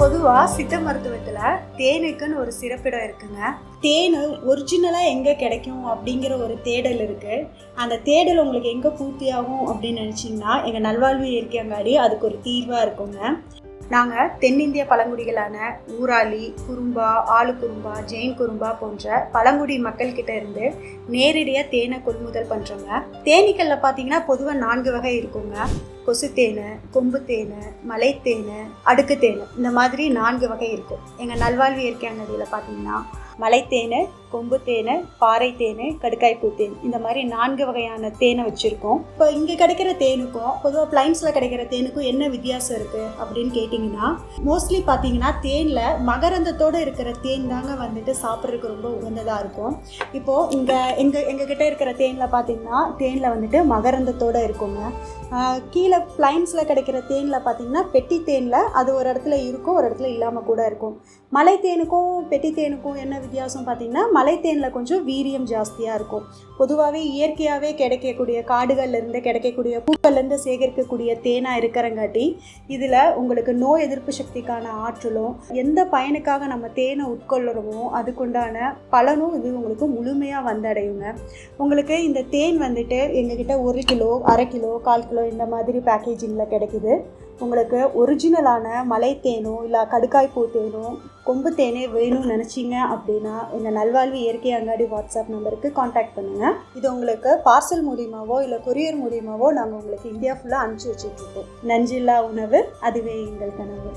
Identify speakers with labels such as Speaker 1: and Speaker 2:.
Speaker 1: பொதுவாக சித்த மருத்துவத்தில் தேனுக்குன்னு ஒரு சிறப்பிடம் இருக்குங்க. தேன் ஒரிஜினலாக எங்கே கிடைக்கும் அப்படிங்கிற ஒரு தேடல் இருக்குது அந்த தேடல் உங்களுக்கு எங்கே பூர்த்தியாகும் அப்படின்னு நினச்சிங்கன்னா எங்கள் நல்வாழ்வு இயற்கை அங்காடி அதுக்கு ஒரு தீர்வாக இருக்குங்க. நாங்கள் தென்னிந்திய பழங்குடிகளான ஊராளி குறும்பா ஆளுக்குறும்பா ஜெயின் குறும்பா போன்ற பழங்குடி மக்கள்கிட்ட இருந்து நேரடியாக தேனை கொள்முதல் பண்ணுறோங்க தேனீக்களில் பார்த்தீங்கன்னா பொதுவாக நான்கு வகை இருக்குங்க. கொசு தேனை கொம்பு தேனு மலைத்தேனு அடுக்கு தேனை இந்த மாதிரி நான்கு வகை இருக்கும் எங்கள் நல்வாழ்வு இயற்கையான நதியில் பார்த்தீங்கன்னா மலைத்தேனு கொம்பு தேனை பாறை தேனை கடுக்காய்ப்பூ தேன் இந்த மாதிரி நான்கு வகையான தேனை வச்சுருக்கோம். இப்போ இங்கே கிடைக்கிற தேனுக்கும் பொதுவாக பிளைன்ஸில் கிடைக்கிற தேனுக்கும் என்ன வித்தியாசம் இருக்குது அப்படின்னு கேட்டிங்கன்னா மோஸ்ட்லி பார்த்தீங்கன்னா தேனில் மகரந்தத்தோடு இருக்கிற தேன் தாங்க வந்துட்டு சாப்பிட்றதுக்கு ரொம்ப உகந்ததாக இருக்கும். இப்போது இங்கே எங்கள் எங்கள் கிட்டே இருக்கிற தேனில் பார்த்தீங்கன்னா தேனில் வந்துட்டு மகரந்தத்தோடு இருக்குங்க. கீழே கீழே பிளைன்ஸில் கிடைக்கிற தேனில் பார்த்தீங்கன்னா பெட்டி தேனில் அது ஒரு இடத்துல இருக்கும் ஒரு இடத்துல இல்லாமல் கூட இருக்கும். மலை தேனுக்கும் பெட்டி தேனுக்கும் என்ன வித்தியாசம் பார்த்தீங்கன்னா மலை தேனில் கொஞ்சம் வீரியம் ஜாஸ்தியாக இருக்கும். பொதுவாகவே இயற்கையாகவே கிடைக்கக்கூடிய காடுகள்லேருந்து கிடைக்கக்கூடிய பூக்கள்லேருந்து சேகரிக்கக்கூடிய தேனாக இருக்கிறங்காட்டி இதில் உங்களுக்கு நோய் எதிர்ப்பு சக்திக்கான ஆற்றலும் எந்த பயனுக்காக நம்ம தேனை உட்கொள்ளுறோமோ அதுக்குண்டான பலனும் இது உங்களுக்கு முழுமையாக வந்தடையுங்க. உங்களுக்கு இந்த தேன் வந்துட்டு எங்ககிட்ட ஒரு கிலோ அரை கிலோ கால் கிலோ இந்த மாதிரி பேக்கேஜிங்கில் கிடைக்குது. உங்களுக்கு ஒரிஜினலான மலை தேனோ இல்லை கடுக்காய் பூ தேனோ கொம்பு தேனே வேணும்னு நினச்சிங்க அப்படின்னா எங்கள் நல்வாழ்வு இயற்கை அங்காடி வாட்ஸ்அப் நம்பருக்கு காண்டாக்ட் பண்ணுங்கள் இது உங்களுக்கு பார்சல் மூலியமாவோ இல்லை கொரியர் மூலியமாவோ நாங்கள் உங்களுக்கு இந்தியா ஃபுல்லாக அனுப்பிச்சி வச்சுட்ருக்கோம் நஞ்சில்லா உணவு அதுவே எங்கள் கனவு.